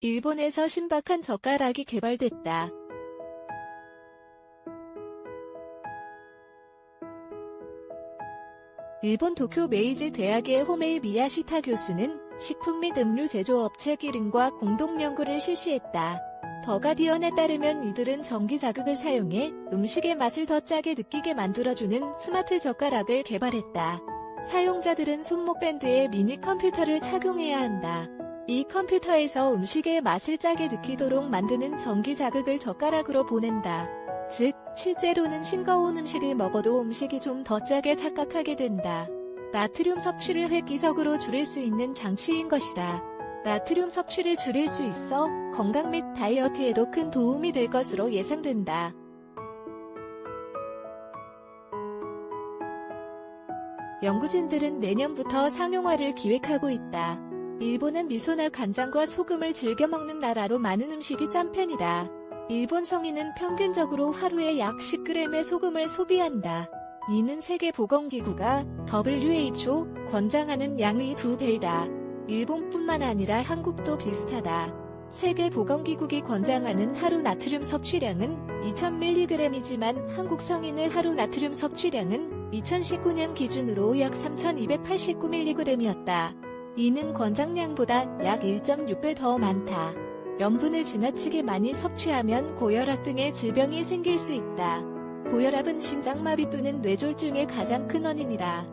일본에서 신박한 젓가락이 개발됐다. 일본 도쿄 메이지 대학의 호메이 미야시타 교수는 식품 및 음료 제조업체 기린과 공동 연구를 실시했다. 더 가디언에 따르면 이들은 전기 자극을 사용해 음식의 맛을 더 짜게 느끼게 만들어주는 스마트 젓가락을 개발했다. 사용자들은 손목 밴드에 미니 컴퓨터를 착용해야 한다. 이 컴퓨터에서 음식의 맛을 짜게 느끼도록 만드는 전기 자극을 젓가락으로 보낸다. 즉, 실제로는 싱거운 음식을 먹어도 음식이 좀 더 짜게 착각하게 된다. 나트륨 섭취를 획기적으로 줄일 수 있는 장치인 것이다. 나트륨 섭취를 줄일 수 있어 건강 및 다이어트에도 큰 도움이 될 것으로 예상된다. 연구진들은 내년부터 상용화를 기획하고 있다. 일본은 미소나 간장과 소금을 즐겨 먹는 나라로 많은 음식이 짠 편이다. 일본 성인은 평균적으로 하루에 약 10g의 소금을 소비한다. 이는 세계보건기구가 WHO 권장하는 양의 두 배이다. 일본뿐만 아니라 한국도 비슷하다. 세계보건기구기 권장하는 하루 나트륨 섭취량은 2000mg이지만 한국 성인의 하루 나트륨 섭취량은 2019년 기준으로 약 3289mg이었다. 이는 권장량보다 약 1.6배 더 많다. 염분을 지나치게 많이 섭취하면 고혈압 등의 질병이 생길 수 있다. 고혈압은 심장마비 또는 뇌졸중의 가장 큰 원인이다.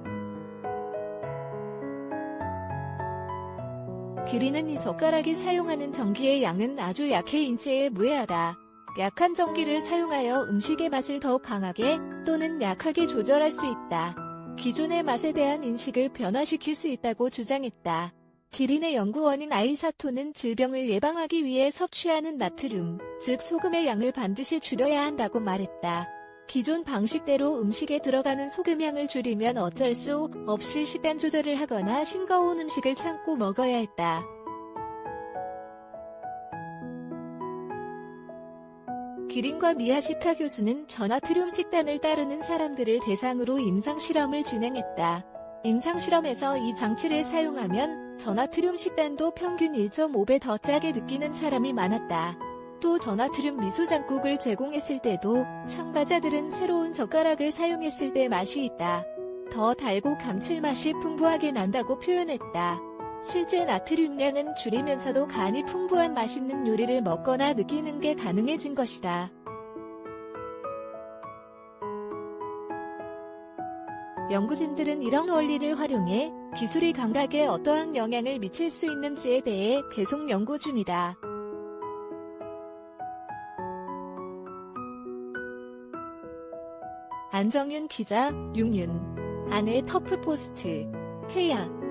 기린은 이 젓가락이 사용하는 전기의 양은 아주 약해 인체에 무해하다. 약한 전기를 사용하여 음식의 맛을 더욱 강하게 또는 약하게 조절할 수 있다. 기존의 맛에 대한 인식을 변화시킬 수 있다고 주장했다. 기린의 연구원인 아이사토는 질병을 예방하기 위해 섭취하는 나트륨, 즉 소금의 양을 반드시 줄여야 한다고 말했다. 기존 방식대로 음식에 들어가는 소금량을 줄이면 어쩔 수 없이 식단 조절을 하거나 싱거운 음식을 참고 먹어야 했다. 기린과 미야시타 교수는 전화트륨 식단을 따르는 사람들을 대상으로 임상실험을 진행했다. 임상실험에서 이 장치를 사용하면 전화트륨 식단도 평균 1.5배 더 짜게 느끼는 사람이 많았다. 또 전화트륨 미소장국을 제공했을 때도 참가자들은 새로운 젓가락을 사용했을 때 맛이 있다. 더 달고 감칠맛이 풍부하게 난다고 표현했다. 실제 나트륨량은 줄이면서도 간이 풍부한 맛있는 요리를 먹거나 느끼는 게 가능해진 것이다. 연구진들은 이런 원리를 활용해 기술이 감각에 어떠한 영향을 미칠 수 있는지에 대해 계속 연구 중이다. 안정윤 기자, 육윤. 아내 터프포스트. 케야.